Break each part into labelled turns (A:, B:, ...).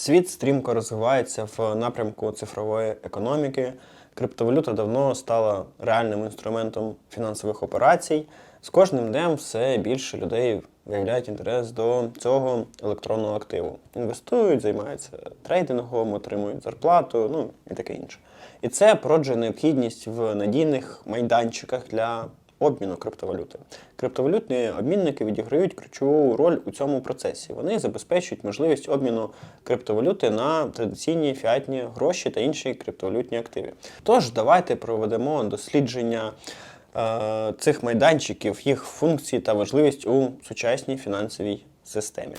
A: Світ стрімко розвивається в напрямку цифрової економіки. Криптовалюта давно стала реальним інструментом фінансових операцій. З кожним днем все більше людей виявляють інтерес до цього електронного активу. Інвестують, займаються трейдингом, отримують зарплату, ну і таке інше. І це породжує необхідність в надійних майданчиках для обміну криптовалюти. Криптовалютні обмінники відіграють ключову роль у цьому процесі. Вони забезпечують можливість обміну криптовалюти на традиційні фіатні гроші та інші криптовалютні активи. Тож давайте проведемо дослідження е, цих майданчиків, їх функції та важливість у сучасній фінансовій системі.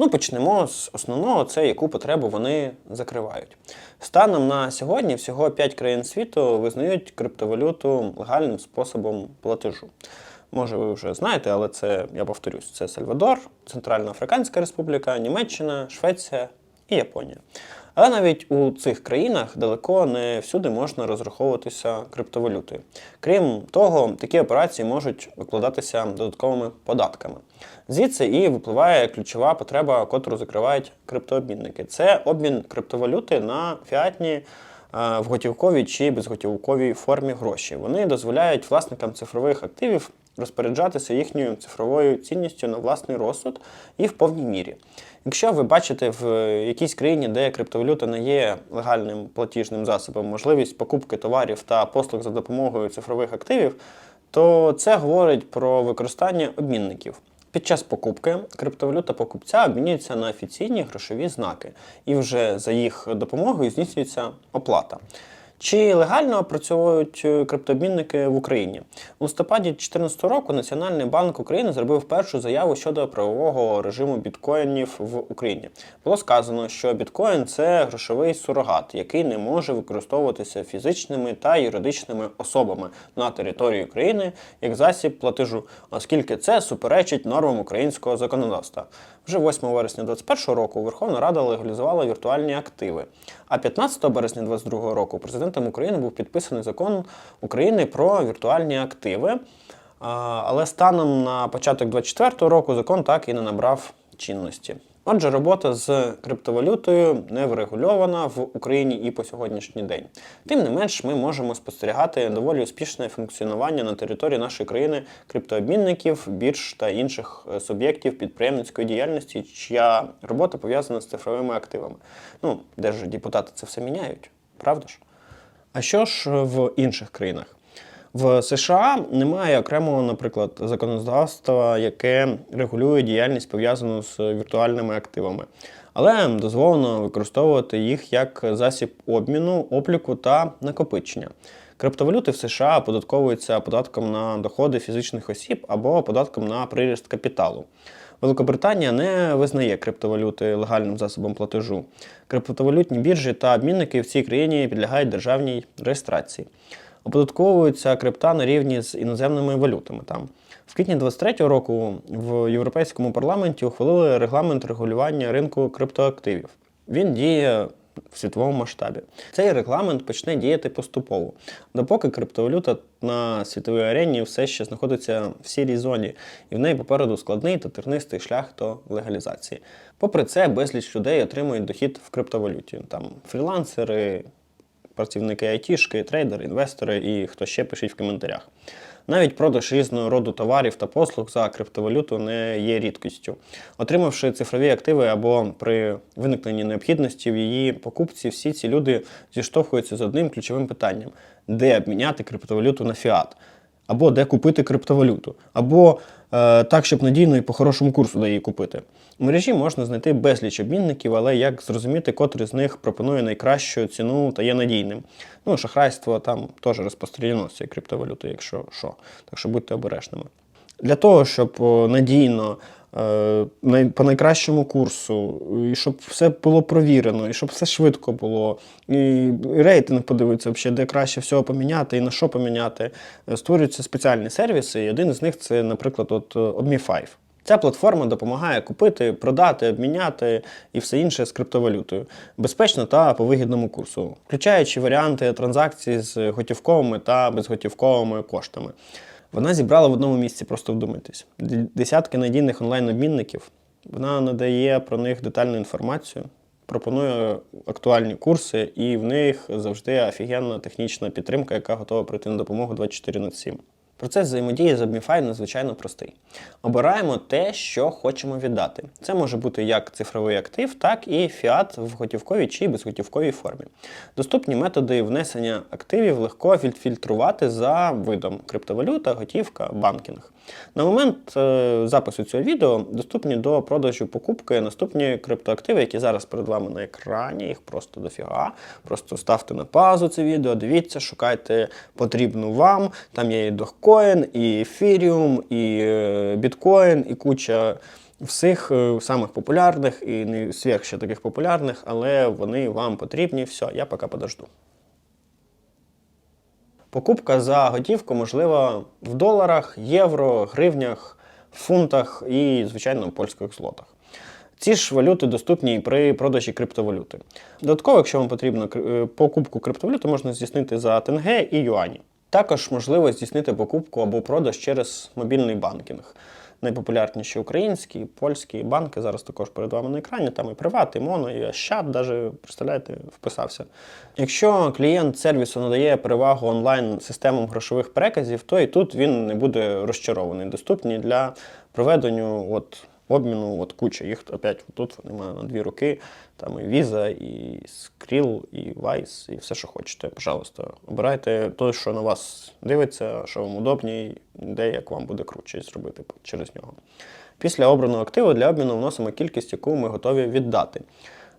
A: Ну, почнемо з основного, це яку потребу вони закривають. Станом на сьогодні всього 5 країн світу визнають криптовалюту легальним способом платежу. Може, ви вже знаєте, але це я повторюсь: це Сальвадор, Центральна Африканська Республіка, Німеччина, Швеція і Японія. Але навіть у цих країнах далеко не всюди можна розраховуватися криптовалютою. Крім того, такі операції можуть викладатися додатковими податками. Звідси і випливає ключова потреба, котру закривають криптообмінники. Це обмін криптовалюти на фіатні е, в готівковій чи безготівковій формі гроші. Вони дозволяють власникам цифрових активів розпоряджатися їхньою цифровою цінністю на власний розсуд і в повній мірі. Якщо ви бачите в якійсь країні, де криптовалюта не є легальним платіжним засобом, можливість покупки товарів та послуг за допомогою цифрових активів, то це говорить про використання обмінників. Під час покупки криптовалюта покупця обмінюється на офіційні грошові знаки, і вже за їх допомогою здійснюється оплата. Чи легально працюють е, криптообмінники в Україні? У листопаді 2014 року Національний банк України зробив першу заяву щодо правового режиму біткоїнів в Україні. Було сказано, що біткоін це грошовий сурогат, який не може використовуватися фізичними та юридичними особами на території України як засіб платежу, оскільки це суперечить нормам українського законодавства. Вже 8 вересня 2021 року Верховна Рада легалізувала віртуальні активи. А 15 березня 2022 року президентом України був підписаний закон України про віртуальні активи. Але станом на початок 2024 року закон так і не набрав чинності. Отже, робота з криптовалютою не врегульована в Україні і по сьогоднішній день. Тим не менш, ми можемо спостерігати доволі успішне функціонування на території нашої країни криптообмінників, бірж та інших е, суб'єктів підприємницької діяльності, чия робота пов'язана з цифровими активами. Ну, де ж депутати це все міняють, правда ж? А що ж в інших країнах? В США немає окремого, наприклад, законодавства, яке регулює діяльність пов'язану з віртуальними активами, але дозволено використовувати їх як засіб обміну, обліку та накопичення. Криптовалюти в США оподатковуються податком на доходи фізичних осіб або податком на приріст капіталу. Великобританія не визнає криптовалюти легальним засобом платежу. Криптовалютні біржі та обмінники в цій країні підлягають державній реєстрації. Оподатковується крипта на рівні з іноземними валютами. Там в квітні 23-го року в Європейському парламенті ухвалили регламент регулювання ринку криптоактивів. Він діє в світовому масштабі. Цей регламент почне діяти поступово, допоки криптовалюта на світовій арені все ще знаходиться в сірій зоні, і в неї попереду складний та тернистий шлях до легалізації. Попри це, безліч людей отримують дохід в криптовалюті. Там фрілансери, працівники айтішки, трейдери, інвестори і хто ще пишіть в коментарях. Навіть продаж різного роду товарів та послуг за криптовалюту не є рідкістю. Отримавши цифрові активи або при виникненні необхідності в її покупці, всі ці люди зіштовхуються з одним ключовим питанням: де обміняти криптовалюту на фіат, або де купити криптовалюту, або так, щоб надійно і по хорошому курсу її купити. У мережі можна знайти безліч обмінників, але як зрозуміти, котрий з них пропонує найкращу ціну та є надійним. Ну, шахрайство там теж розпостріляно з цією криптовалютою, якщо що. Так що будьте обережними. Для того, щоб надійно, е, по найкращому курсу, і щоб все було провірено, і щоб все швидко було, і рейтинг подивитися, взагалі, де краще всього поміняти і на що поміняти. Е, Створюються спеціальні сервіси, і один із них це, наприклад, от е, OmniFi. Ця платформа допомагає купити, продати, обміняти і все інше з криптовалютою безпечно та по вигідному курсу, включаючи варіанти транзакцій з готівковими та безготівковими коштами. Вона зібрала в одному місці, просто вдумайтесь, десятки надійних онлайн-обмінників, Вона надає про них детальну інформацію, пропонує актуальні курси, і в них завжди офігенна технічна підтримка, яка готова прийти на допомогу 24 на 7. Процес взаємодії з Обміфай надзвичайно простий. Обираємо те, що хочемо віддати. Це може бути як цифровий актив, так і фіат в готівковій чи безготівковій формі. Доступні методи внесення активів легко відфільтрувати за видом криптовалюта, готівка, банкінг. На момент е, запису цього відео доступні до продажу покупки наступні криптоактиви, які зараз перед вами на екрані. Їх просто дофіга. Просто ставте на паузу це відео, дивіться, шукайте потрібну вам. Там є і Dogecoin, і Ethereum, і е, біткоін, і куча всіх е, самих популярних і не всіх ще таких популярних, але вони вам потрібні. Все, я поки подожду. Покупка за готівку можлива в доларах, євро, гривнях, фунтах і, звичайно, польських злотах. Ці ж валюти доступні і при продажі криптовалюти. Додатково, якщо вам потрібно е, покупку криптовалюти, можна здійснити за тенге і юані. Також можливо здійснити покупку або продаж через мобільний банкінг. Найпопулярніші українські, польські банки зараз також перед вами на екрані. Там і Приват, і Моно, і Ощад, даже, представляєте, вписався. Якщо клієнт сервісу надає перевагу онлайн системам грошових переказів, то і тут він не буде розчарований. Доступні для проведення обміну от куча. Їх опять тут немає на дві руки. Там і Visa, і Skrill, і Vice, і все, що хочете. Пожалуйста, обирайте те, що на вас дивиться, що вам удобні, де як вам буде круче зробити через нього. Після обраного активу для обміну вносимо кількість, яку ми готові віддати.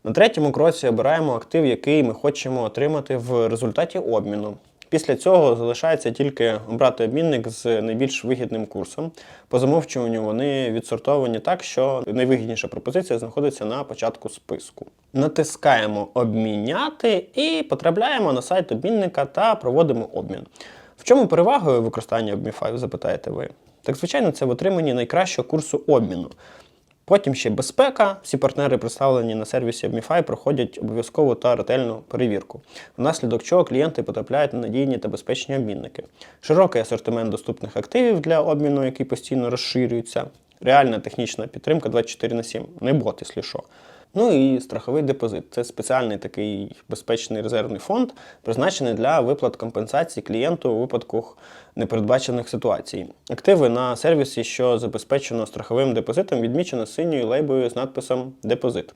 A: На третьому кроці обираємо актив, який ми хочемо отримати в результаті обміну. Після цього залишається тільки обрати обмінник з найбільш вигідним курсом. По замовчуванню вони відсортовані так, що найвигідніша пропозиція знаходиться на початку списку. Натискаємо Обміняти і потрапляємо на сайт обмінника та проводимо обмін. В чому перевага використання Обміфаю, запитаєте ви? Так, звичайно, це в отриманні найкращого курсу обміну. Потім ще безпека. Всі партнери, представлені на сервісі Обміфай, проходять обов'язкову та ретельну перевірку, внаслідок чого клієнти потрапляють на надійні та безпечні обмінники. Широкий асортимент доступних активів для обміну, який постійно розширюється. Реальна технічна підтримка 24 на 7, не бот, якщо що. Ну і страховий депозит це спеціальний такий безпечний резервний фонд, призначений для виплат компенсацій клієнту у випадку непередбачених ситуацій. Активи на сервісі, що забезпечено страховим депозитом, відмічено синьою лейбою з надписом Депозит.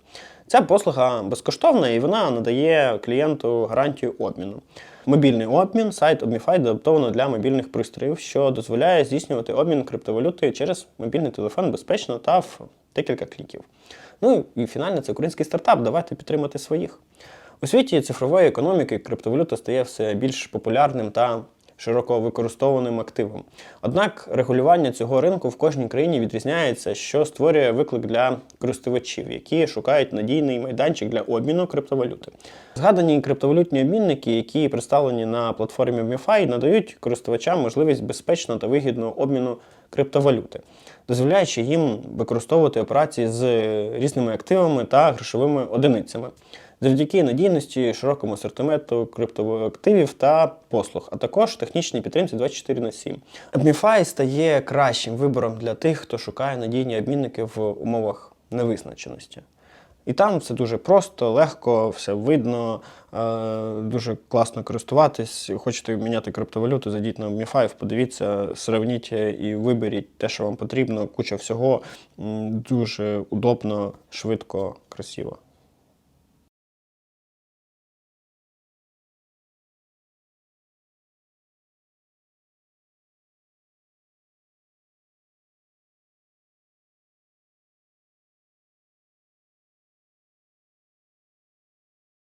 A: Ця послуга безкоштовна і вона надає клієнту гарантію обміну. Мобільний обмін, сайт Obmify адаптовано для мобільних пристроїв, що дозволяє здійснювати обмін криптовалюти через мобільний телефон безпечно та в декілька кліків. Ну і фінально це український стартап. Давайте підтримати своїх. У світі цифрової економіки криптовалюта стає все більш популярним та широко використовуваним активом. Однак регулювання цього ринку в кожній країні відрізняється, що створює виклик для користувачів, які шукають надійний майданчик для обміну криптовалюти. Згадані криптовалютні обмінники, які представлені на платформі MiFi, надають користувачам можливість безпечного та вигідного обміну криптовалюти, дозволяючи їм використовувати операції з різними активами та грошовими одиницями. Завдяки надійності, широкому асортименту криптоактивів та послуг, а також технічній підтримці 24 на 7. Адміфай стає кращим вибором для тих, хто шукає надійні обмінники в умовах невизначеності. І там все дуже просто, легко, все видно, е, дуже класно користуватись. Хочете міняти криптовалюту, зайдіть на міфайв, подивіться, сравніть і виберіть те, що вам потрібно. Куча всього дуже удобно, швидко, красиво.